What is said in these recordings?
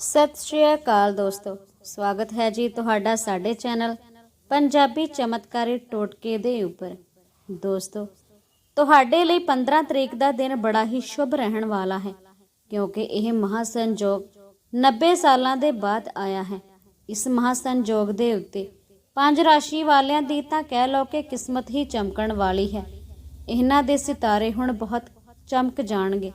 ਸਤਿ ਸ਼੍ਰੀ ਅਕਾਲ ਦੋਸਤੋ, ਸਵਾਗਤ ਹੈ ਜੀ ਤੁਹਾਡਾ ਸਾਡੇ ਚੈਨਲ ਪੰਜਾਬੀ ਚਮਤਕਾਰੀ ਟੋਟਕੇ ਦੇ ਉੱਪਰ। ਦੋਸਤੋ, ਤੁਹਾਡੇ ਲਈ 15 ਤਰੀਕ ਦਾ ਦਿਨ ਬੜਾ ਹੀ ਸ਼ੁਭ ਰਹਿਣ ਵਾਲਾ ਹੈ, ਕਿਉਂਕਿ ਇਹ ਮਹਾਸੰਜੋਗ 90 ਸਾਲਾਂ ਦੇ ਬਾਅਦ ਆਇਆ ਹੈ। ਇਸ ਮਹਾਸੰਜੋਗ ਦੇ ਉੱਤੇ ਪੰਜ ਰਾਸ਼ੀ ਵਾਲਿਆਂ ਦੀ ਤਾਂ ਕਹਿ ਲਓ ਕਿ ਕਿਸਮਤ ਹੀ ਚਮਕਣ ਵਾਲੀ ਹੈ। ਇਹਨਾਂ ਦੇ ਸਿਤਾਰੇ ਹੁਣ ਬਹੁਤ ਚਮਕ ਜਾਣਗੇ।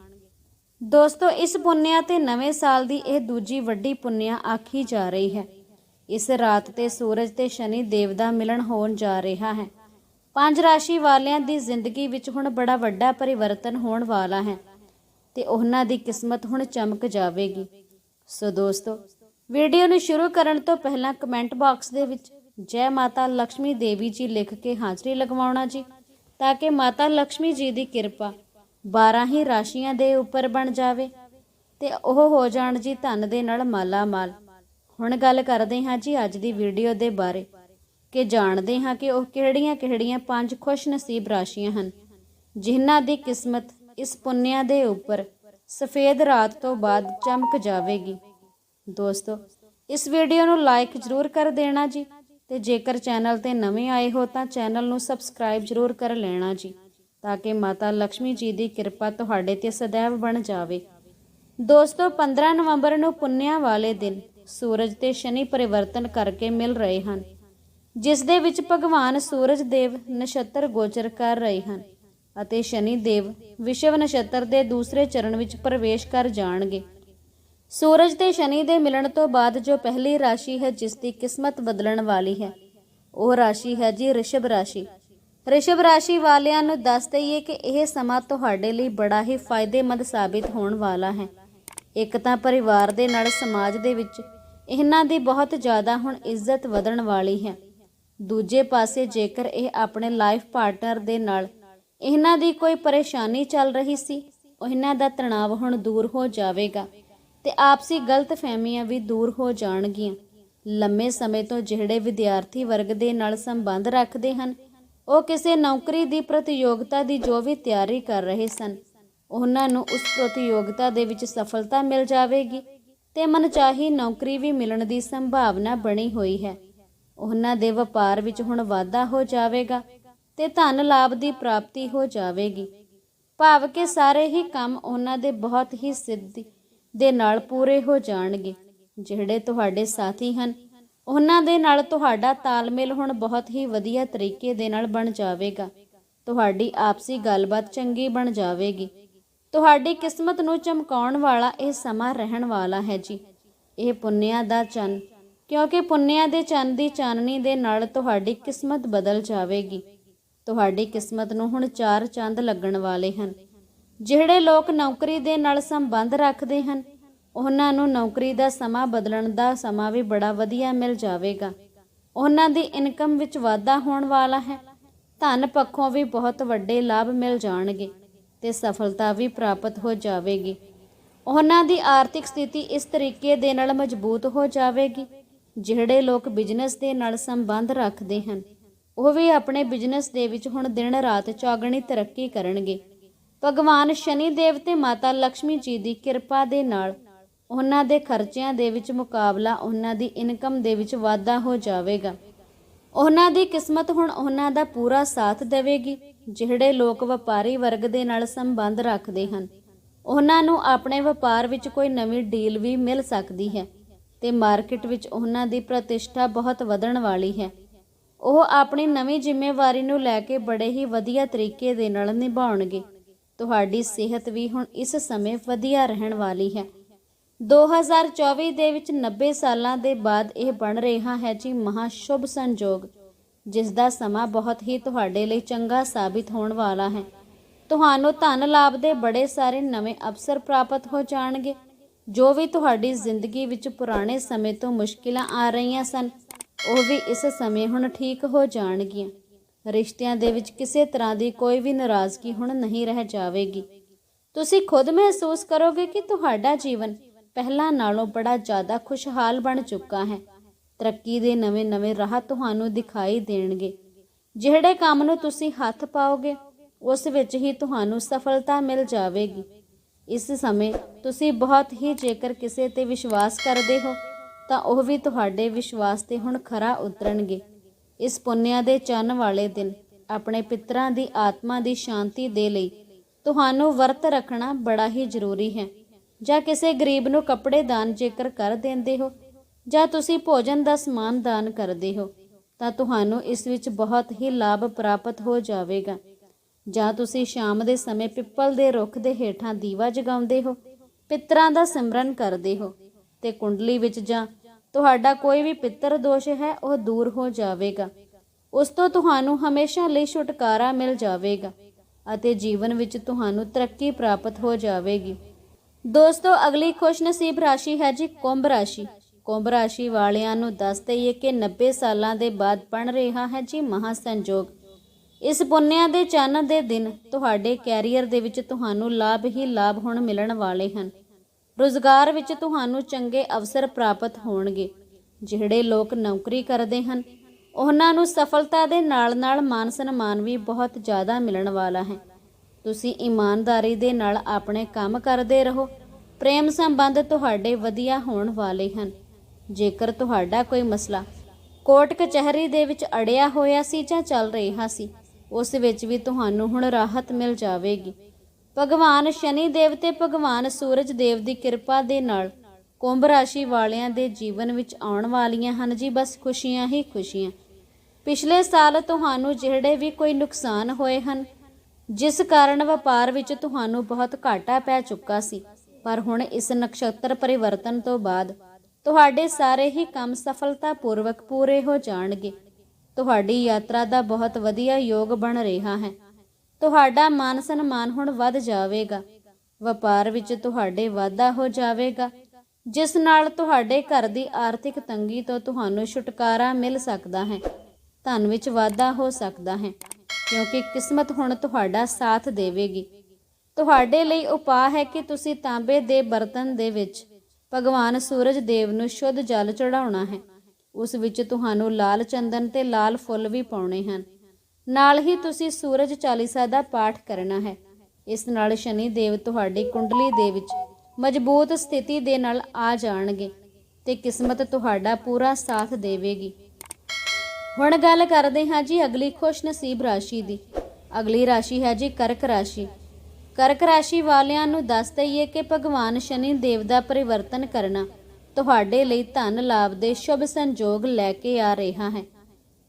ਦੋਸਤੋ, ਇਸ ਪੁੰਨਿਆ ਤੇ ਨਵੇਂ ਸਾਲ ਦੀ ਇਹ ਦੂਜੀ ਵੱਡੀ ਪੁੰਨਿਆ ਆਖੀ ਜਾ ਰਹੀ ਹੈ। ਇਸ ਰਾਤ ਤੇ ਸੂਰਜ ਤੇ ਸ਼ਨੀ ਦੇਵ ਦਾ ਮਿਲਣ ਹੋਣ ਜਾ ਰਿਹਾ ਹੈ। ਪੰਜ ਰਾਸ਼ੀ ਵਾਲਿਆਂ ਦੀ ਜ਼ਿੰਦਗੀ ਵਿੱਚ ਹੁਣ ਬੜਾ ਵੱਡਾ ਪਰਿਵਰਤਨ ਹੋਣ ਵਾਲਾ ਹੈ ਤੇ ਉਹਨਾਂ ਦੀ ਕਿਸਮਤ ਹੁਣ ਚਮਕ ਜਾਵੇਗੀ। ਸੋ ਦੋਸਤੋ, ਵੀਡੀਓ ਨੂੰ ਸ਼ੁਰੂ ਕਰਨ ਤੋਂ ਪਹਿਲਾਂ ਕਮੈਂਟ ਬਾਕਸ ਦੇ ਵਿੱਚ ਜੈ ਮਾਤਾ ਲక్ష్ਮੀ ਦੇਵੀ ਜੀ ਲਿਖ ਕੇ ਹਾਜ਼ਰੀ ਲਗਵਾਉਣਾ ਜੀ, ਤਾਂ ਕਿ ਮਾਤਾ ਲక్ష్ਮੀ ਜੀ ਦੀ ਕਿਰਪਾ 12 ਹੀ ਰਾਸ਼ੀਆਂ ਦੇ ਉੱਪਰ ਬਣ ਜਾਵੇ ਤੇ ਉਹ ਹੋ ਜਾਣ ਜੀ ਧਨ ਦੇ ਨਾਲ ਮਾਲਾ ਮਾਲ ਹੁਣ ਗੱਲ ਕਰਦੇ ਹਾਂ ਜੀ ਅੱਜ ਦੀ ਵੀਡੀਓ ਦੇ ਬਾਰੇ ਕਿ ਜਾਣਦੇ ਹਾਂ ਕਿ ਉਹ ਕਿਹੜੀਆਂ-ਕਿਹੜੀਆਂ ਪੰਜ ਖੁਸ਼ ਨਸੀਬ ਰਾਸ਼ੀਆਂ ਹਨ, ਜਿਨ੍ਹਾਂ ਦੀ ਕਿਸਮਤ ਇਸ ਪੁੰਨਿਆ ਦੇ ਉੱਪਰ ਸਫੇਦ ਰਾਤ ਤੋਂ ਬਾਅਦ ਚਮਕ ਜਾਵੇਗੀ। ਦੋਸਤੋ, ਇਸ ਵੀਡੀਓ ਨੂੰ ਲਾਈਕ ਜ਼ਰੂਰ ਕਰ ਦੇਣਾ ਜੀ ਤੇ ਜੇਕਰ ਚੈਨਲ ਤੇ ਨਵੇਂ ਆਏ ਹੋ ਤਾਂ ਚੈਨਲ ਨੂੰ ਸਬਸਕ੍ਰਾਈਬ ਜ਼ਰੂਰ ਕਰ ਲੈਣਾ ਜੀ। ਤਾਂ ਕਿ ਮਾਤਾ ਲక్ష్ਮੀ ਜੀ ਦੀ ਕਿਰਪਾ ਤੁਹਾਡੇ ਤੇ ਸਦੈਵ ਬਣ ਜਾਵੇ। ਦੋਸਤੋ 15 ਨਵੰਬਰ ਨੂੰ ਪੁੰਨਿਆ ਵਾਲੇ ਦਿਨ ਸੂਰਜ ਤੇ ਸ਼ਨੀ ਪਰਿਵਰਤਨ ਕਰਕੇ ਮਿਲ ਰਹੇ ਹਨ, ਜਿਸ ਦੇ ਵਿੱਚ ਭਗਵਾਨ ਸੂਰਜ ਦੇਵ ਨਛੱਤਰ ਗੋਚਰ ਕਰ ਰਹੇ ਹਨ ਅਤੇ ਸ਼ਨੀ ਦੇਵ ਵਿਸ਼ਵ ਨਛੱਤਰ ਦੇ ਦੂਸਰੇ ਚਰਨ ਵਿੱਚ ਪ੍ਰਵੇਸ਼ ਕਰ ਜਾਣਗੇ। ਸੂਰਜ ਤੇ ਸ਼ਨੀ ਦੇ ਮਿਲਣ ਤੋਂ ਬਾਅਦ ਜੋ ਪਹਿਲੀ ਰਾਸ਼ੀ ਹੈ, ਜਿਸ ਦੀ ਕਿਸਮਤ ਬਦਲਣ ਵਾਲੀ ਹੈ, ਉਹ ਰਾਸ਼ੀ ਹੈ ਜੀ ਰਿਸ਼ਭ ਰਾਸ਼ੀ। ਰਿਸ਼ਭ ਰਾਸ਼ੀ ਵਾਲਿਆਂ ਨੂੰ ਦੱਸ ਦਈਏ ਕਿ ਇਹ ਸਮਾਂ ਤੁਹਾਡੇ ਲਈ ਬੜਾ ਹੀ ਫਾਇਦੇਮੰਦ ਸਾਬਿਤ ਹੋਣ ਵਾਲਾ ਹੈ। ਇੱਕ ਤਾਂ ਪਰਿਵਾਰ ਦੇ ਨਾਲ ਸਮਾਜ ਦੇ ਵਿੱਚ ਇਹਨਾਂ ਦੀ ਬਹੁਤ ਜ਼ਿਆਦਾ ਹੁਣ ਇੱਜ਼ਤ ਵਧਣ ਵਾਲੀ ਹੈ। ਦੂਜੇ ਪਾਸੇ ਜੇਕਰ ਇਹ ਆਪਣੇ ਲਾਈਫ ਪਾਰਟਨਰ ਦੇ ਨਾਲ ਇਹਨਾਂ ਦੀ ਕੋਈ ਪਰੇਸ਼ਾਨੀ ਚੱਲ ਰਹੀ ਸੀ ਉਹਨਾਂ ਦਾ ਤਣਾਅ ਹੁਣ ਦੂਰ ਹੋ ਜਾਵੇਗਾ ਤੇ ਆਪਸੀ ਗਲਤਫਹਿਮੀਆਂ ਵੀ ਦੂਰ ਹੋ ਜਾਣਗੀਆਂ। ਲੰਮੇ ਸਮੇਂ ਤੋਂ ਜਿਹੜੇ ਵਿਦਿਆਰਥੀ ਵਰਗ ਦੇ ਨਾਲ ਸੰਬੰਧ ਰੱਖਦੇ ਹਨ ਉਹ ਕਿਸੇ ਨੌਕਰੀ ਦੀ ਪ੍ਰਤੀਯੋਗਤਾ ਦੀ ਜੋ ਵੀ ਤਿਆਰੀ ਕਰ ਰਹੇ ਸਨ, ਉਹਨਾਂ ਨੂੰ ਉਸ ਪ੍ਰਤੀਯੋਗਤਾ ਦੇ ਵਿੱਚ ਸਫਲਤਾ ਮਿਲ ਜਾਵੇਗੀ ਤੇ ਮਨਚਾਹੀ ਨੌਕਰੀ ਵੀ ਮਿਲਣ ਦੀ ਸੰਭਾਵਨਾ ਬਣੀ ਹੋਈ ਹੈ। ਉਹਨਾਂ ਦੇ ਵਪਾਰ ਵਿੱਚ ਹੁਣ ਵਾਧਾ ਹੋ ਜਾਵੇਗਾ ਤੇ ਧਨ ਲਾਭ ਦੀ ਪ੍ਰਾਪਤੀ ਹੋ ਜਾਵੇਗੀ। ਭਾਵ ਕਿ ਸਾਰੇ ਹੀ ਕੰਮ ਉਹਨਾਂ ਦੇ ਬਹੁਤ ਹੀ ਸਿੱਧੀ ਦੇ ਨਾਲ ਪੂਰੇ ਹੋ ਜਾਣਗੇ, ਜਿਹੜੇ ਤੁਹਾਡੇ ਸਾਥੀ ਹਨ ਉਹਨਾਂ ਦੇ ਨਾਲ ਤੁਹਾਡਾ ਤਾਲਮੇਲ ਹੁਣ ਬਹੁਤ ਹੀ ਵਧੀਆ ਤਰੀਕੇ ਦੇ ਨਾਲ ਬਣ ਜਾਵੇਗਾ। ਤੁਹਾਡੀ ਆਪਸੀ ਗੱਲਬਾਤ ਚੰਗੀ ਬਣ ਜਾਵੇਗੀ। ਤੁਹਾਡੀ ਕਿਸਮਤ ਨੂੰ ਚਮਕਾਉਣ ਵਾਲਾ ਇਹ ਸਮਾਂ ਰਹਿਣ ਵਾਲਾ ਹੈ ਜੀ। ਇਹ ਪੁੰਨਿਆ ਦਾ ਚੰਨ, ਕਿਉਂਕਿ ਪੁੰਨਿਆ ਦੇ ਚੰਨ ਦੀ ਚਾਨਣੀ ਦੇ ਨਾਲ ਤੁਹਾਡੀ ਕਿਸਮਤ ਬਦਲ ਜਾਵੇਗੀ। ਤੁਹਾਡੀ ਕਿਸਮਤ ਨੂੰ ਹੁਣ ਚਾਰ ਚੰਦ ਲੱਗਣ ਵਾਲੇ ਹਨ, ਜਿਹੜੇ ਲੋਕ ਨੌਕਰੀ ਦੇ ਨਾਲ ਸੰਬੰਧ ਰੱਖਦੇ ਹਨ ਉਹਨਾਂ ਨੂੰ ਨੌਕਰੀ ਦਾ ਸਮਾਂ ਬਦਲਣ ਦਾ ਸਮਾਂ ਵੀ ਬੜਾ ਵਧੀਆ ਮਿਲ ਜਾਵੇਗਾ। ਉਹਨਾਂ ਦੀ ਇਨਕਮ ਵਿੱਚ ਵਾਧਾ ਹੋਣ ਵਾਲਾ ਹੈ। ਧਨ ਪੱਖੋਂ ਵੀ ਬਹੁਤ ਵੱਡੇ ਲਾਭ ਮਿਲ ਜਾਣਗੇ ਤੇ ਸਫਲਤਾ ਵੀ ਪ੍ਰਾਪਤ ਹੋ ਜਾਵੇਗੀ। ਉਹਨਾਂ ਦੀ ਆਰਥਿਕ ਸਥਿਤੀ ਇਸ ਤਰੀਕੇ ਦੇ ਨਾਲ ਮਜ਼ਬੂਤ ਹੋ ਜਾਵੇਗੀ, ਜਿਹੜੇ ਲੋਕ ਬਿਜ਼ਨਸ ਦੇ ਨਾਲ ਸੰਬੰਧ ਰੱਖਦੇ ਹਨ। ਉਹ ਵੀ ਆਪਣੇ ਬਿਜ਼ਨਸ ਦੇ ਵਿੱਚ ਹੁਣ ਦਿਨ ਰਾਤ ਚੌਗਣੀ ਤਰੱਕੀ ਕਰਨਗੇ। ਭਗਵਾਨ ਸ਼ਨੀ ਦੇਵ ਤੇ ਮਾਤਾ ਲక్ష్ਮੀ ਜੀ ਦੀ ਕਿਰਪਾ ਦੇ ਨਾਲ ਉਹਨਾਂ ਦੇ ਖਰਚਿਆਂ ਦੇ ਵਿੱਚ ਮੁਕਾਬਲਾ ਉਹਨਾਂ ਦੀ ਇਨਕਮ ਦੇ ਵਿੱਚ ਵਾਧਾ ਹੋ ਜਾਵੇਗਾ। ਉਹਨਾਂ ਦੀ ਕਿਸਮਤ ਹੁਣ ਉਹਨਾਂ ਦਾ ਪੂਰਾ ਸਾਥ ਦੇਵੇਗੀ, ਜਿਹੜੇ ਲੋਕ ਵਪਾਰੀ ਵਰਗ ਦੇ ਨਾਲ ਸੰਬੰਧ ਰੱਖਦੇ ਹਨ। ਉਹਨਾਂ ਨੂੰ ਆਪਣੇ ਵਪਾਰ ਵਿੱਚ ਕੋਈ ਨਵੀਂ ਡੀਲ ਵੀ ਮਿਲ ਸਕਦੀ ਹੈ ਤੇ ਮਾਰਕੀਟ ਵਿੱਚ ਉਹਨਾਂ ਦੀ ਪ੍ਰਤਿਸ਼ਠਾ ਬਹੁਤ ਵਧਣ ਵਾਲੀ ਹੈ। ਉਹ ਆਪਣੀ ਨਵੀਂ ਜ਼ਿੰਮੇਵਾਰੀ ਨੂੰ ਲੈ ਕੇ ਬੜੇ ਹੀ ਵਧੀਆ ਤਰੀਕੇ ਦੇ ਨਾਲ ਨਿਭਾਉਣਗੇ। ਤੁਹਾਡੀ ਸਿਹਤ ਵੀ ਹੁਣ ਇਸ ਸਮੇਂ ਵਧੀਆ ਰਹਿਣ ਵਾਲੀ ਹੈ। 2024 ਦੇ ਵਿੱਚ 90 ਸਾਲਾਂ ਦੇ ਬਾਅਦ ਇਹ ਬਣ ਰਿਹਾ ਹੈ ਜੀ ਮਹਾ ਸ਼ੁਭ ਸੰਜੋਗ ਜਿਸ ਦਾ ਸਮਾਂ ਬਹੁਤ ਹੀ ਤੁਹਾਡੇ ਲਈ ਚੰਗਾ ਸਾਬਿਤ ਹੋਣ ਵਾਲਾ ਹੈ। ਤੁਹਾਨੂੰ ਧਨ ਲਾਭ ਦੇ ਬੜੇ ਸਾਰੇ ਨਵੇਂ ਅਵਸਰ ਪ੍ਰਾਪਤ ਹੋ ਜਾਣਗੇ। ਜੋ ਵੀ ਤੁਹਾਡੀ ਜ਼ਿੰਦਗੀ ਵਿੱਚ ਪੁਰਾਣੇ ਸਮੇਂ ਤੋਂ ਮੁਸ਼ਕਿਲਾਂ ਆ ਰਹੀਆਂ ਸਨ, ਉਹ ਵੀ ਇਸ ਸਮੇਂ ਹੁਣ ਠੀਕ ਹੋ ਜਾਣਗੀਆਂ। ਰਿਸ਼ਤਿਆਂ ਦੇ ਵਿੱਚ ਕਿਸੇ ਤਰ੍ਹਾਂ ਦੀ ਕੋਈ ਵੀ ਨਾਰਾਜ਼ਗੀ ਹੁਣ ਨਹੀਂ ਰਹਿ ਜਾਵੇਗੀ। ਤੁਸੀਂ ਖੁਦ ਮਹਿਸੂਸ ਕਰੋਗੇ ਕਿ ਤੁਹਾਡਾ ਜੀਵਨ ਪਹਿਲਾਂ ਨਾਲੋਂ ਬੜਾ ਜ਼ਿਆਦਾ ਖੁਸ਼ਹਾਲ ਬਣ ਚੁੱਕਾ ਹੈ। ਤਰੱਕੀ ਦੇ ਨਵੇਂ-ਨਵੇਂ ਰਾਹ ਤੁਹਾਨੂੰ ਦਿਖਾਈ ਦੇਣਗੇ। ਜਿਹੜੇ ਕੰਮ ਨੂੰ ਤੁਸੀਂ ਹੱਥ ਪਾਓਗੇ, ਉਸ ਵਿੱਚ ਹੀ ਤੁਹਾਨੂੰ ਸਫਲਤਾ ਮਿਲ ਜਾਵੇਗੀ। ਇਸ ਸਮੇਂ ਤੁਸੀਂ ਬਹੁਤ ਹੀ ਜੇਕਰ ਕਿਸੇ ਤੇ ਵਿਸ਼ਵਾਸ ਕਰਦੇ ਹੋ, ਤਾਂ ਉਹ ਵੀ ਤੁਹਾਡੇ ਵਿਸ਼ਵਾਸ ਤੇ ਹੁਣ ਖਰਾ ਉਤਰਨਗੇ। ਇਸ ਪੁੰਨਿਆ ਦੇ ਚੰਨ ਵਾਲੇ ਦਿਨ, ਆਪਣੇ ਪਿਤਰਾਂ ਦੀ ਆਤਮਾ ਦੀ ਸ਼ਾਂਤੀ ਦੇ ਲਈ, ਤੁਹਾਨੂੰ ਵਰਤ ਰੱਖਣਾ ਬੜਾ ਹੀ ਜ਼ਰੂਰੀ ਹੈ। ਜਾਂ ਕਿਸੇ ਗਰੀਬ ਨੂੰ ਕੱਪੜੇ ਦਾਨ ਜੇਕਰ ਕਰ ਦਿੰਦੇ ਹੋ, ਜਾਂ ਤੁਸੀਂ ਭੋਜਨ ਦਾ ਸਮਾਨ ਦਾਨ ਕਰਦੇ ਹੋ, ਤਾਂ ਤੁਹਾਨੂੰ ਇਸ ਵਿੱਚ ਬਹੁਤ ਹੀ ਲਾਭ ਪ੍ਰਾਪਤ ਹੋ ਜਾਵੇਗਾ। ਜਾਂ ਤੁਸੀਂ ਸ਼ਾਮ ਦੇ ਸਮੇਂ ਪਿੱਪਲ ਦੇ ਰੁੱਖ ਦੇ ਹੇਠਾਂ ਦੀਵਾ ਜਗਾਉਂਦੇ ਹੋ, ਪਿੱਤਰਾਂ ਦਾ ਸਿਮਰਨ ਕਰਦੇ ਹੋ ਤੇ ਕੁੰਡਲੀ ਵਿੱਚ ਜਾਂ ਤੁਹਾਡਾ ਕੋਈ ਵੀ ਪਿੱਤਰ ਦੋਸ਼ ਹੈ, ਉਹ ਦੂਰ ਹੋ ਜਾਵੇਗਾ। ਉਸ ਤੋਂ ਤੁਹਾਨੂੰ ਹਮੇਸ਼ਾ ਲਈ ਛੁਟਕਾਰਾ ਮਿਲ ਜਾਵੇਗਾ ਅਤੇ ਜੀਵਨ ਵਿੱਚ ਤੁਹਾਨੂੰ ਤਰੱਕੀ ਪ੍ਰਾਪਤ ਹੋ ਜਾਵੇਗੀ। ਦੋਸਤੋ, ਅਗਲੀ ਖੁਸ਼ਨਸੀਬ ਰਾਸ਼ੀ ਹੈ ਜੀ ਕੁੰਭ ਰਾਸ਼ੀ। ਕੁੰਭ ਰਾਸ਼ੀ ਵਾਲਿਆਂ ਨੂੰ ਦੱਸ ਦਈਏ ਕਿ 90 ਸਾਲਾਂ ਦੇ ਬਾਅਦ ਬਣ ਰਿਹਾ ਹੈ ਜੀ ਮਹਾ ਸੰਜੋਗ ਇਸ ਪੁੰਨਿਆ ਦੇ ਚੰਨ ਦੇ ਦਿਨ ਤੁਹਾਡੇ ਕੈਰੀਅਰ ਦੇ ਵਿੱਚ ਤੁਹਾਨੂੰ ਲਾਭ ਹੀ ਲਾਭ ਹੁਣ ਮਿਲਣ ਵਾਲੇ ਹਨ। ਰੋਜ਼ਗਾਰ ਵਿੱਚ ਤੁਹਾਨੂੰ ਚੰਗੇ ਅਵਸਰ ਪ੍ਰਾਪਤ ਹੋਣਗੇ। ਜਿਹੜੇ ਲੋਕ ਨੌਕਰੀ ਕਰਦੇ ਹਨ, ਉਹਨਾਂ ਨੂੰ ਸਫਲਤਾ ਦੇ ਨਾਲ-ਨਾਲ ਮਾਨ ਸਨਮਾਨ ਵੀ ਬਹੁਤ ਜ਼ਿਆਦਾ ਮਿਲਣ ਵਾਲਾ ਹੈ। ਤੁਸੀਂ ਇਮਾਨਦਾਰੀ ਦੇ ਨਾਲ ਆਪਣੇ ਕੰਮ ਕਰਦੇ ਰਹੋ। ਪ੍ਰੇਮ ਸੰਬੰਧ ਤੁਹਾਡੇ ਵਧੀਆ ਹੋਣ ਵਾਲੇ ਹਨ। ਜੇਕਰ ਤੁਹਾਡਾ ਕੋਈ ਮਸਲਾ ਕੋਰਟ ਕਚਹਿਰੀ ਦੇ ਵਿੱਚ ਅੜਿਆ ਹੋਇਆ ਸੀ ਜਾਂ ਚੱਲ ਰਿਹਾ ਸੀ, ਉਸ ਵਿੱਚ ਵੀ ਤੁਹਾਨੂੰ ਹੁਣ ਰਾਹਤ ਮਿਲ ਜਾਵੇਗੀ। ਭਗਵਾਨ ਸ਼ਨੀ ਦੇਵ ਤੇ ਭਗਵਾਨ ਸੂਰਜ ਦੇਵ ਦੀ ਕਿਰਪਾ ਦੇ ਨਾਲ ਕੁੰਭ ਰਾਸ਼ੀ ਵਾਲਿਆਂ ਦੇ ਜੀਵਨ ਵਿੱਚ ਆਉਣ ਵਾਲੀਆਂ ਹਨ ਜੀ, ਬਸ ਖੁਸ਼ੀਆਂ ਹੀ ਖੁਸ਼ੀਆਂ। ਪਿਛਲੇ ਸਾਲ ਤੁਹਾਨੂੰ ਜਿਹੜੇ ਵੀ ਕੋਈ ਨੁਕਸਾਨ ਹੋਏ ਹਨ ਜਿਸ ਕਾਰਨ ਵਪਾਰ ਵਿੱਚ ਤੁਹਾਨੂੰ ਬਹੁਤ ਘਾਟਾ ਪੈ ਚੁੱਕਾ ਸੀ। ਪਰ ਹੁਣ ਇਸ ਨਕਸ਼ਤਰ ਪਰਿਵਰਤਨ ਤੋਂ ਬਾਅਦ ਤੁਹਾਡੇ ਸਾਰੇ ਹੀ ਕੰਮ ਸਫਲਤਾਪੂਰਵਕ ਪੂਰੇ ਹੋ ਜਾਣਗੇ। ਤੁਹਾਡੀ ਯਾਤਰਾ ਦਾ ਬਹੁਤ ਵਧੀਆ ਯੋਗ ਬਣ ਰਿਹਾ ਹੈ। ਤੁਹਾਡਾ ਮਾਨ ਸਨਮਾਨ ਹੁਣ ਵੱਧ ਜਾਵੇਗਾ। ਵਪਾਰ ਵਿੱਚ ਤੁਹਾਡੇ ਵਾਧਾ ਹੋ ਜਾਵੇਗਾ, ਜਿਸ ਨਾਲ ਤੁਹਾਡੇ ਘਰ ਦੀ ਆਰਥਿਕ ਤੰਗੀ ਤੋਂ ਤੁਹਾਨੂੰ ਛੁਟਕਾਰਾ ਮਿਲ ਸਕਦਾ ਹੈ। ਧਨ ਵਿੱਚ ਵਾਧਾ ਹੋ ਸਕਦਾ ਹੈ। ਕਿਉਂਕਿ ਕਿਸਮਤ ਹੁਣ ਤੁਹਾਡਾ ਸਾਥ ਦੇਵੇਗੀ। ਤੁਹਾਡੇ ਲਈ ਉਪਾਅ ਹੈ ਕਿ ਤੁਸੀਂ ਤਾਂਬੇ ਦੇ ਬਰਤਨ ਦੇ ਵਿੱਚ ਭਗਵਾਨ ਸੂਰਜ ਦੇਵ ਨੂੰ ਸ਼ੁੱਧ ਜਲ ਚੜਾਉਣਾ ਹੈ। ਉਸ ਵਿੱਚ ਤੁਹਾਨੂੰ ਲਾਲ ਚੰਦਨ ਤੇ ਲਾਲ ਫੁੱਲ ਵੀ ਪਾਉਣੇ ਹਨ। ਨਾਲ ਹੀ ਤੁਸੀਂ ਸੂਰਜ ਚਾਲੀਸਾ ਦਾ ਪਾਠ ਕਰਨਾ ਹੈ। ਇਸ ਨਾਲ ਸ਼ਨੀ ਦੇਵ ਤੁਹਾਡੀ ਕੁੰਡਲੀ ਦੇ ਵਿੱਚ ਮਜ਼ਬੂਤ ਸਥਿਤੀ ਦੇ ਨਾਲ ਆ ਜਾਣਗੇ ਤੇ ਕਿਸਮਤ ਤੁਹਾਡਾ ਪੂਰਾ ਸਾਥ ਦੇਵੇਗੀ। ਹੁਣ ਗੱਲ ਕਰਦੇ ਹਾਂ ਜੀ ਅਗਲੀ ਖੁਸ਼ਨਸੀਬ ਰਾਸ਼ੀ ਦੀ। ਅਗਲੀ ਰਾਸ਼ੀ ਹੈ ਜੀ ਕਰਕ ਰਾਸ਼ੀ। ਕਰਕ ਰਾਸ਼ੀ ਵਾਲਿਆਂ ਨੂੰ ਦੱਸ ਦਈਏ ਕਿ ਭਗਵਾਨ ਸ਼ਨੀ ਦੇਵ ਦਾ ਪਰਿਵਰਤਨ ਕਰਨਾ ਤੁਹਾਡੇ ਲਈ ਧਨ ਲਾਭ ਦੇ ਸ਼ੁਭ ਸੰਜੋਗ ਲੈ ਕੇ ਆ ਰਿਹਾ ਹੈ।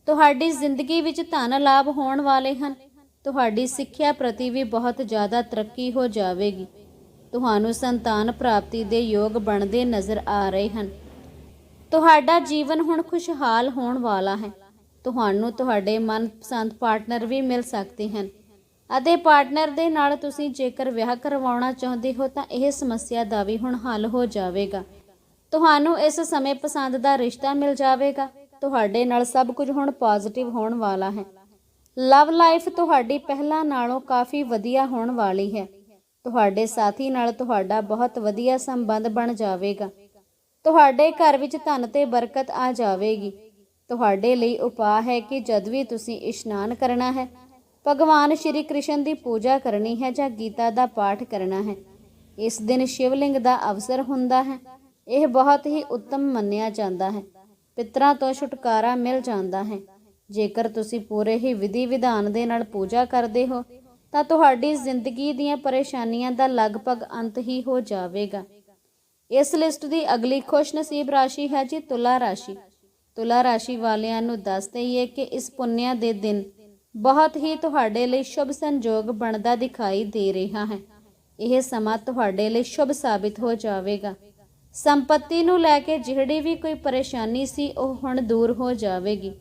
ਤੁਹਾਡੀ ਜ਼ਿੰਦਗੀ ਵਿੱਚ ਧਨ ਲਾਭ ਹੋਣ ਵਾਲੇ ਹਨ। ਤੁਹਾਡੀ ਸਿੱਖਿਆ ਪ੍ਰਤੀ ਵੀ ਬਹੁਤ ਜ਼ਿਆਦਾ ਤਰੱਕੀ ਹੋ ਜਾਵੇਗੀ। ਤੁਹਾਨੂੰ ਸੰਤਾਨ ਪ੍ਰਾਪਤੀ ਦੇ ਯੋਗ ਬਣਦੇ ਨਜ਼ਰ ਆ ਰਹੇ ਹਨ। ਤੁਹਾਡਾ ਜੀਵਨ ਹੁਣ ਖੁਸ਼ਹਾਲ ਹੋਣ ਵਾਲਾ ਹੈ। ਤੁਹਾਨੂੰ ਤੁਹਾਡੇ ਮਨਪਸੰਦ ਪਾਰਟਨਰ ਵੀ ਮਿਲ ਸਕਦੇ ਹਨ। ਅਤੇ ਪਾਰਟਨਰ ਦੇ ਨਾਲ ਤੁਸੀਂ ਜੇਕਰ ਵਿਆਹ ਕਰਵਾਉਣਾ ਚਾਹੁੰਦੇ ਹੋ ਤਾਂ ਇਹ ਸਮੱਸਿਆ ਦਾ ਵੀ ਹੁਣ ਹੱਲ ਹੋ ਜਾਵੇਗਾ। ਤੁਹਾਨੂੰ ਇਸ ਸਮੇਂ ਪਸੰਦ ਦਾ ਰਿਸ਼ਤਾ ਮਿਲ ਜਾਵੇਗਾ। ਤੁਹਾਡੇ ਨਾਲ ਸਭ ਕੁਝ ਹੁਣ ਪੋਜ਼ਿਟਿਵ ਹੋਣ ਵਾਲਾ ਹੈ। ਲਵ ਲਾਈਫ ਤੁਹਾਡੀ ਪਹਿਲਾਂ ਨਾਲੋਂ ਕਾਫੀ ਵਧੀਆ ਹੋਣ ਵਾਲੀ ਹੈ। ਤੁਹਾਡੇ ਸਾਥੀ ਨਾਲ ਤੁਹਾਡਾ ਬਹੁਤ ਵਧੀਆ ਸੰਬੰਧ ਬਣ ਜਾਵੇਗਾ। ਤੁਹਾਡੇ ਘਰ ਵਿੱਚ ਧਨ ਤੇ ਬਰਕਤ ਆ ਜਾਵੇਗੀ। ਤੁਹਾਡੇ ਲਈ ਉਪਾਅ ਹੈ ਕਿ ਜਦ ਵੀ ਤੁਸੀਂ ਇਸ਼ਨਾਨ ਕਰਨਾ ਹੈ, ਭਗਵਾਨ ਸ਼੍ਰੀ ਕ੍ਰਿਸ਼ਨ ਦੀ ਪੂਜਾ ਕਰਨੀ ਹੈ ਜਾਂ ਗੀਤਾ ਦਾ ਪਾਠ ਕਰਨਾ ਹੈ, ਇਸ ਦਿਨ ਸ਼ਿਵਲਿੰਗ ਦਾ ਅਵਸਰ ਹੁੰਦਾ ਹੈ। ਇਹ ਬਹੁਤ ਹੀ ਉੱਤਮ ਮੰਨਿਆ ਜਾਂਦਾ ਹੈ। ਪਿਤਰਾਂ ਤੋਂ ਛੁਟਕਾਰਾ ਮਿਲ ਜਾਂਦਾ ਹੈ। ਜੇਕਰ ਤੁਸੀਂ ਪੂਰੇ ਹੀ ਵਿਧੀ ਵਿਧਾਨ ਦੇ ਨਾਲ ਪੂਜਾ ਕਰਦੇ ਹੋ, ਤਾਂ ਤੁਹਾਡੀ ਜ਼ਿੰਦਗੀ ਦੀਆਂ ਪਰੇਸ਼ਾਨੀਆਂ ਦਾ ਲਗਭਗ ਅੰਤ ਹੀ ਹੋ ਜਾਵੇਗਾ। ਇਸ ਲਿਸਟ ਦੀ ਅਗਲੀ ਖੁਸ਼ਨਸੀਬ ਰਾਸ਼ੀ ਹੈ ਜੀ ਤੁਲਾ ਰਾਸ਼ੀ। ਤੁਲਾ ਰਾਸ਼ੀ ਵਾਲਿਆਂ ਨੂੰ ਦੱਸ ਦਈਏ ਕਿ ਇਸ ਪੁੰਨਿਆ ਦੇ ਦਿਨ ਬਹੁਤ ਹੀ ਤੁਹਾਡੇ ਲਈ ਸ਼ੁਭ ਸੰਜੋਗ ਬਣਦਾ ਦਿਖਾਈ ਦੇ ਰਿਹਾ ਹੈ। ਇਹ ਸਮਾਂ ਤੁਹਾਡੇ ਲਈ ਸ਼ੁਭ ਸਾਬਿਤ ਹੋ ਜਾਵੇਗਾ। ਸੰਪਤੀ ਨੂੰ ਲੈ ਕੇ ਜਿਹੜੀ ਵੀ ਕੋਈ ਪਰੇਸ਼ਾਨੀ ਸੀ, ਉਹ ਹੁਣ ਦੂਰ ਹੋ ਜਾਵੇਗੀ।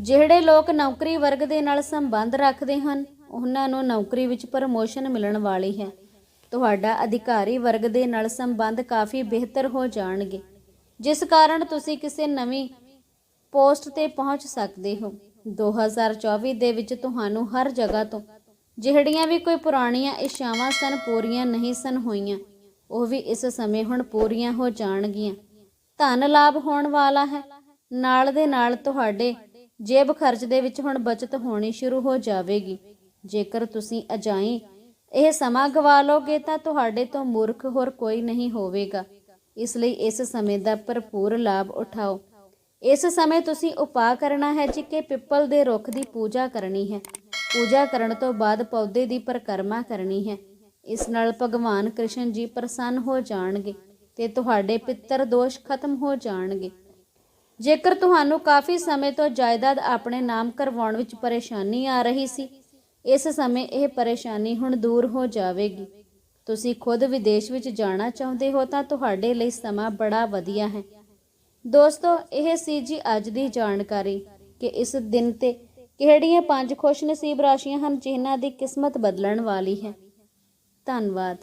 ਜਿਹੜੇ ਲੋਕ ਨੌਕਰੀ ਵਰਗ ਦੇ ਨਾਲ ਸੰਬੰਧ ਰੱਖਦੇ ਹਨ, ਉਹਨਾਂ ਨੂੰ ਨੌਕਰੀ ਵਿੱਚ ਪ੍ਰਮੋਸ਼ਨ ਮਿਲਣ ਵਾਲੀ ਹੈ। ਤੁਹਾਡਾ ਅਧਿਕਾਰੀ ਵਰਗ ਦੇ ਨਾਲ ਸੰਬੰਧ ਕਾਫੀ ਬਿਹਤਰ ਹੋ ਜਾਣਗੇ। ਜਿਸ ਕਾਰਨ ਤੁਸੀਂ ਕਿਸੇ ਨਵੀਂ ਪੋਸਟ ਤੇ ਪਹੁੰਚ ਸਕਦੇ ਹੋ। 2024 ਦੇ ਵਿੱਚ ਤੁਹਾਨੂੰ ਹਰ ਜਗ੍ਹਾ ਤੋਂ ਜਿਹੜੀਆਂ ਵੀ ਕੋਈ ਪੁਰਾਣੀਆਂ ਇੱਛਾਵਾਂ ਸਨ, ਪੂਰੀਆਂ ਨਹੀਂ ਸਨ ਹੋਈਆਂ। ਉਹ ਵੀ ਇਸ ਸਮੇਂ ਹੁਣ ਪੂਰੀਆਂ ਹੋ ਜਾਣਗੀਆਂ। ਧਨ ਲਾਭ ਹੋਣ ਵਾਲਾ ਹੈ। ਨਾਲ ਦੇ ਨਾਲ ਤੁਹਾਡੇ ਜੇਬ ਖਰਚ ਦੇ ਵਿੱਚ ਹੁਣ ਬਚਤ ਹੋਣੀ ਸ਼ੁਰੂ ਹੋ ਜਾਵੇਗੀ। ਜੇਕਰ ਤੁਸੀਂ ਅਜਾਈ ਇਹ ਸਮਾਂ ਗਵਾ ਲੋਗੇ ਤਾਂ ਤੁਹਾਡੇ ਤੋਂ ਮੂਰਖ ਹੋਰ ਕੋਈ ਨਹੀਂ ਹੋਵੇਗਾ। ਇਸ ਲਈ ਇਸ ਸਮੇਂ ਦਾ ਭਰਪੂਰ ਲਾਭ ਉਠਾਓ। ਇਸ ਸਮੇਂ ਤੁਸੀਂ ਉਪਾਅ ਕਰਨਾ ਹੈ ਜੀ ਕਿ ਪਿੱਪਲ ਦੇ ਰੁੱਖ ਦੀ ਪੂਜਾ ਕਰਨੀ ਹੈ। ਪੂਜਾ ਕਰਨ ਤੋਂ ਬਾਅਦ ਪੌਦੇ ਦੀ ਪਰਿਕਰਮਾ ਕਰਨੀ ਹੈ। ਇਸ ਨਾਲ ਭਗਵਾਨ ਕ੍ਰਿਸ਼ਨ ਜੀ ਪ੍ਰਸੰਨ ਹੋ ਜਾਣਗੇ ਤੇ ਤੁਹਾਡੇ ਪਿੱਤਰ ਦੋਸ਼ ਖਤਮ ਹੋ ਜਾਣਗੇ। ਜੇਕਰ ਤੁਹਾਨੂੰ ਕਾਫੀ ਸਮੇਂ ਤੋਂ ਜਾਇਦਾਦ ਆਪਣੇ ਨਾਮ ਕਰਵਾਉਣ ਵਿੱਚ ਪਰੇਸ਼ਾਨੀ ਆ ਰਹੀ ਸੀ, ਇਸ ਸਮੇਂ ਇਹ ਪਰੇਸ਼ਾਨੀ ਹੁਣ ਦੂਰ ਹੋ ਜਾਵੇਗੀ। ਤੁਸੀਂ ਖੁਦ ਵਿਦੇਸ਼ ਵਿੱਚ ਜਾਣਾ ਚਾਹੁੰਦੇ ਹੋ ਤਾਂ ਤੁਹਾਡੇ ਲਈ ਸਮਾਂ ਬੜਾ ਵਧੀਆ ਹੈ। ਦੋਸਤੋ, ਇਹ ਸੀ ਜੀ ਅੱਜ ਦੀ ਜਾਣਕਾਰੀ ਕਿ ਇਸ ਦਿਨ ਤੇ ਕਿਹੜੀਆਂ ਪੰਜ ਖੁਸ਼ ਨਸੀਬ ਰਾਸ਼ੀਆਂ ਹਨ ਜਿਨ੍ਹਾਂ ਦੀ ਕਿਸਮਤ ਬਦਲਣ ਵਾਲੀ ਹੈ। ਧੰਨਵਾਦ।